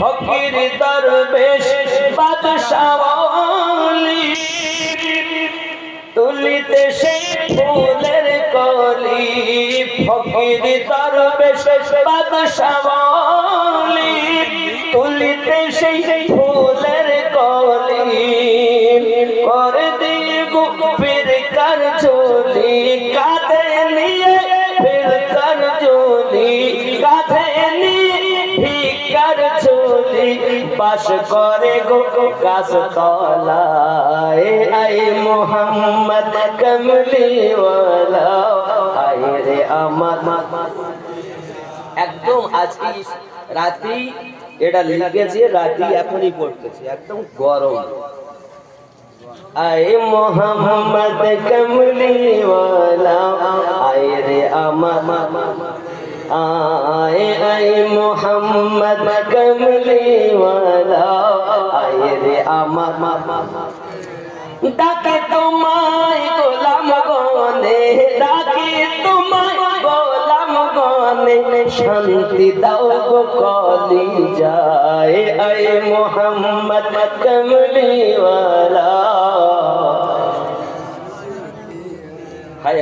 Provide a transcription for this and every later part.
ফকির দরবেশ বাদশাওয়ালি তুলিতে সেই ফুলের কলি। ফকির দরবেশ বাদশাওয়ালি তুলিতে সেই ফুলের কলি। করে দিয়ে গুপির ভিকার চলি পাশ করে গো গাছ তলায়। আই মোহাম্মদ কমলিওয়ালা রে আমার। একদম আজকে রাতি, এটা লিখেছে, রাতি এখনই পড়তেছে, একদম গরম। আয় মোহাম্মদ কমলিওয়ালা আয় রে আমার। আয় আয় মোহাম্মদ কমলিওয়ালা আয় রে আমার ডাকে তোমায় গোলাম গনে, ডাকে তোমায় গোলাম গনে। শান্তি দাও গো কলি যায় আয় মোহাম্মদ কমলিওয়ালা হায়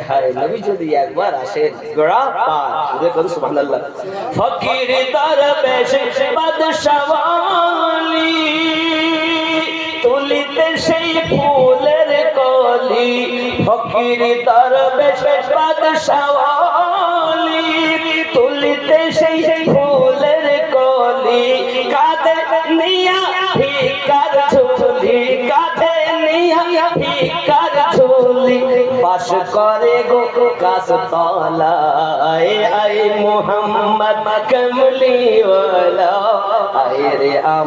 হায় নবী যদি একবার আসেন গোড়া পার সুরে করুন সুবহানাল্লাহ। ফকির দরবেশ বাদশাওয়ালি তুলিতে সেই ফুলের কলি। ফকির দরবেশ বাদশাওয়ালি তুলিতে সেই ফুলের কলি। কাঁধে নিয়া ভিকার ঝুলি, কাঁধে নিয়া ভিকার ঝুলি। বাস করে গো গাছ তলায় আই মোহাম্মদ কমলিওয়ালা। আয় রে আমার